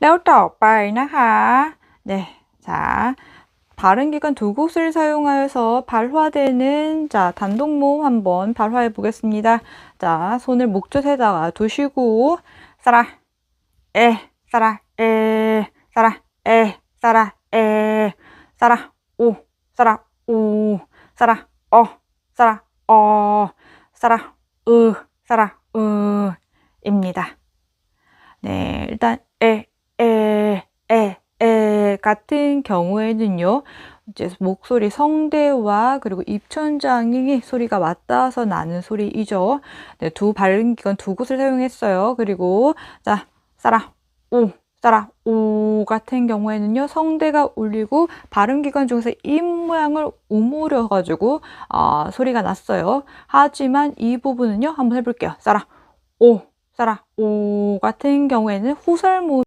แล้วต่อไปนะคะ 네, 자, 발음 기관 두 곳을 사용하여서 발화되는 자, 단독 모음 한번 발화해 보겠습니다. 자, 손을 목젖에다가 두시고 싸라 에 싸라 에 싸라 에 싸라 에 싸라 오 싸라 오 싸라 어 싸라 어 싸라 으 싸라 으 입니다. 네, 일단 에, 에, 에, 에 같은 경우에는요. 이제 목소리 성대와 그리고 입천장이 소리가 맞닿아서 나는 소리이죠. 네, 두 발음 기관 두 곳을 사용했어요. 그리고 자, 싸라 오, 싸라 오 같은 경우에는요. 성대가 울리고 발음 기관 중에서 입 모양을 오므려 가지고 아, 소리가 났어요. 하지만 이 부분은요. 한번 해 볼게요. 싸라 오, 싸라 오 같은 경우에는 후설 모음